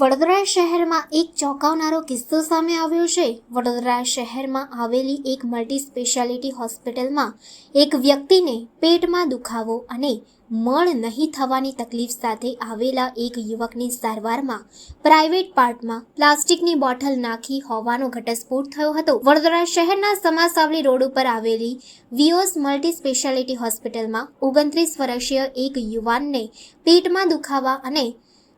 વડોદરા શહેરમાં એક ચોંકાવનારો કિસ્સો સામે આવ્યો છે. વડોદરા શહેરમાં આવેલી એક મલ્ટી સ્પેશિયાલિટી હોસ્પિટલમાં એક વ્યક્તિને પેટમાં દુખાવો અને મળ નહીં થવાની તકલીફ સાથે આવેલા એક યુવકની સારવારમાં પ્રાઇવેટ પાર્ટમાં પ્લાસ્ટિકની બોટલ નાખી હોવાનો ઘટસ્ફોટ થયો હતો. વડોદરા શહેરના સમાસાવલી રોડ ઉપર આવેલી વિઓસ મલ્ટી સ્પેશિયાલિટી હોસ્પિટલમાં ઓગણત્રીસ વર્ષીય એક યુવાનને પેટમાં દુખાવા અને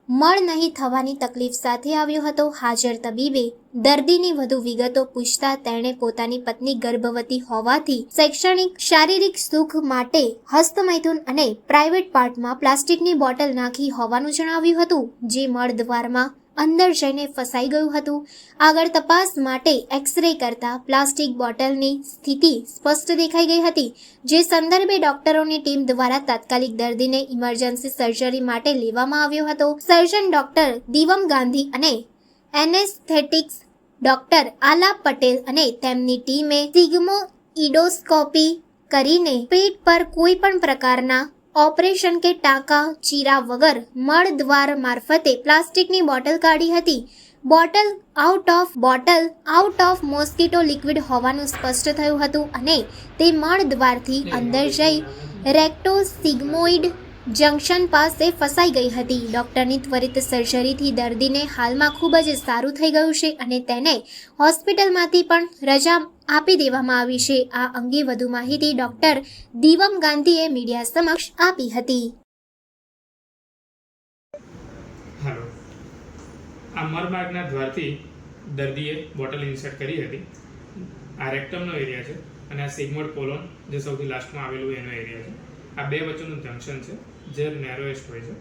મળ નહીં થવાની તકલીફ સાથે આવ્યો હતો. હાજર તબીબે દર્દીની વધુ વિગતો પૂછતા તેણે પોતાની પત્ની ગર્ભવતી હોવાથી શૈક્ષણિક, શારીરિક સુખ માટે હસ્તમૈથુન અને પ્રાઇવેટ પાર્ટમાં પ્લાસ્ટિકની બોટલ નાખી હોવાનું જણાવ્યું હતું, જે મળદ્વારમાં અંદર જઈને ફસાઈ ગયું હતું. આગળ તપાસ માટે એક્સરે કરતા પ્લાસ્ટિક બોટલની સ્થિતિ સ્પષ્ટ દેખાઈ ગઈ હતી, જે સંદર્ભે ડોક્ટરોની ટીમ દ્વારા તાત્કાલિક દર્દીને ઇમરજન્સી સર્જરી માટે લેવામાં આવ્યો હતો. સર્જન ડોક્ટર દિવમ ગાંધી અને એનેસ્થેટિક્સ ડોક્ટર આલા પટેલ અને તેમની ટીમે સિગ્મો ઇડોસ્કોપી કરીને પેટ પર કોઈ પણ પ્રકારના ઓપરેશન કે ટાંકા, ચીરા વગર મળ દ્વાર મારફતે પ્લાસ્ટિકની બોટલ કાઢી હતી. Bottle out of bottle out of mosquito liquid હોવાનું સ્પષ્ટ થયું હતું અને તે મળ દ્વારથી અંદર જઈ રેક્ટો સિગ્મોઇડ જંકશન પાસે ફસાઈ ગઈ હતી. ડોક્ટરની ત્વરિત સર્જરીથી દર્દીને હાલમાં ખૂબ જ સારું થઈ ગયું છે અને તેને હોસ્પિટલમાંથી પણ રજા આપી દેવામાં આવી છે. આ અંગે વધુ માહિતી ડૉક્ટર દીવમ ગાંધીએ મીડિયા સમક્ષ આપી હતી. આ મરમાર્ગના દ્વારથી દર્દીએ બોટલ ઇન્સર્ટ કરી હતી. આ રેક્ટમનો એરિયા છે અને આ સિગમોડ કોલોન જે સૌથી લાસ્ટમાં આવેલું એનો એરિયા છે. આ બે વચ્ચેનું જંકશન છે, જે નેરોએસ્ટ હોય છે.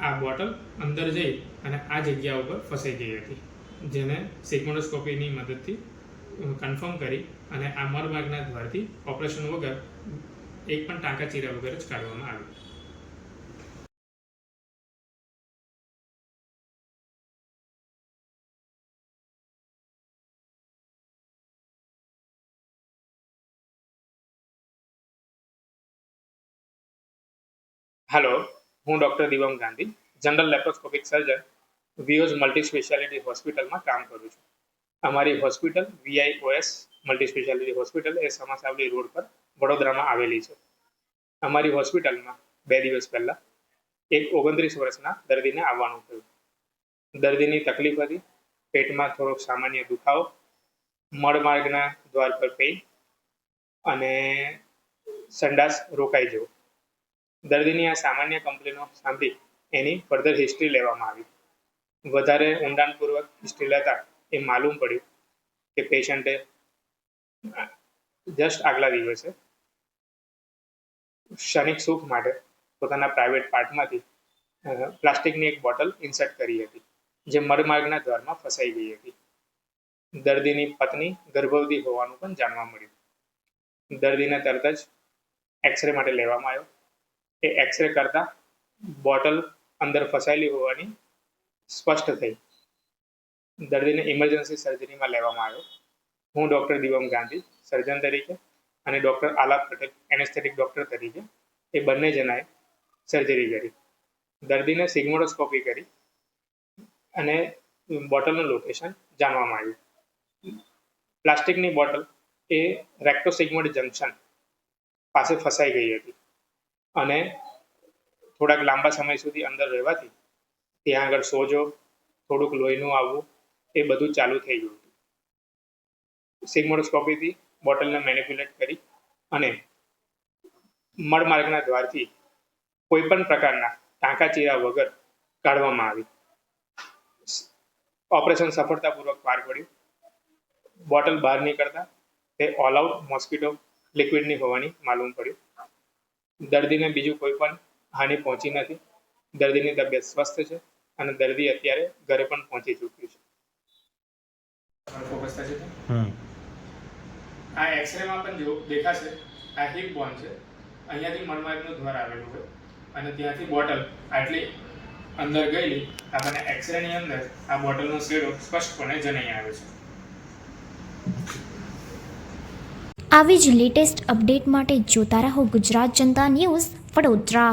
આ બોટલ અંદર જઈ અને આ જગ્યા ઉપર ફસાઈ ગઈ હતી, જેને સિગ્મોડોસ્કોપીની મદદથી કન્ફર્મ કરી અને આ મરભાગના દ્વારથી ઓપરેશન વગર એક પણ ટાંકા ચીરા વગર જ કાઢવામાં આવ્યું. હેલો હું doctor Divam Gandhi general laparoscopic surgeon Vios multi speciality હોસ્પિટલમાં કામ કરું છું. અમારી hospital VIOS multi speciality hospital એ સમાસાવલી રોડ પર વડોદરામાં આવેલી છે. અમારી હોસ્પિટલમાં બે દિવસ પહેલાં એક ઓગણત્રીસ વર્ષના દર્દીને આવવાનું થયું. દર્દીની તકલીફ હતી, પેટમાં થોડોક સામાન્ય દુખાવો મળમાર્ગના દ્વાર પર પેઇન અને સંડાસ રોકાઈ જવો. દર્દીની આ સામાન્ય કમ્પ્લેનો સાંભળી એની ફર્ધર હિસ્ટ્રી લેવામાં આવી. વધારે ઊંડાણપૂર્વક હિસ્ટ્રી લેતા એ માલુમ પડ્યું કે પેશન્ટે જસ્ટ આગલા દિવસે ક્ષણિક સુખ માટે પોતાના પ્રાઇવેટ પાર્ટમાંથી પ્લાસ્ટિકની એક બોટલ ઇન્સર્ટ કરી હતી, જે મરમાર્ગના દ્વારમાં ફસાઈ ગઈ હતી. દર્દીની પત્ની ગર્ભવતી હોવાનું પણ જાણવા મળ્યું. દર્દીને તરત જ એક્સરે માટે લેવામાં આવ્યો. એ એક્સરે કરતા બોટલ અંદર ફસાયેલી હોવાની સ્પષ્ટ થઈ. દર્દીને ઇમરજન્સી સર્જરીમાં લેવામાં આવ્યો. હું ડૉક્ટર દિવમ ગાંધી સર્જન તરીકે અને doctor Alap Patel anaesthetic doctor તરીકે એ બંને જણાએ સર્જરી કરી. દર્દીને સિગ્મોડોસ્કોપી કરી અને બોટલનું લોકેશન જાણવામાં આવ્યું. પ્લાસ્ટિકની બોટલ એ રેક્ટોસિગ્મોડ જંકશન પાસે ફસાઈ ગઈ હતી. અને થોડાક લાંબા સમય સુધી અંદર રહેવાથી ત્યાં આગળ સોજો, થોડુંક લોહીનું આવવું, એ બધું ચાલુ થઈ ગયું હતું. સિગ્મોડોસ્કોપીથી બોટલને મેનિપ્યુલેટ કરી અને મળમાર્ગના દ્વારથી કોઈ પણ પ્રકારના ટાંકા ચીરા વગર કાઢવામાં આવી. ઓપરેશન સફળતાપૂર્વક પાર પડ્યું. બોટલ બહાર નીકળતા તે ઓલ આઉટ મોસ્કીટો લિક્વિડની હોવાની માલુમ પડ્યું દર્દીને બીજું કોઈ પણ હાનિ પહોંચી નથી. દર્દીની તબિયત સ્વસ્થ છે અને દર્દી અત્યારે ઘરે પણ પહોંચી ચૂક્યું છે. ફોકસ થશે માં આ એક્સરેમાં પણ જો દેખાશે આ હિપ બોન છે. અહીંયાથી મણમાર્ગનું દ્વાર આવેલું હોય અને ત્યાંથી બોટલ આટલી અંદર ગયેલી આપણને એક્સરેની અંદર આ બોટલનો શેડો સ્પષ્ટપણે જણાઈ આવે છે. આવી જ લેટેસ્ટ અપડેટ માટે જોતા રહો ગુજરાત જનતા ન્યૂઝ વડોદરા.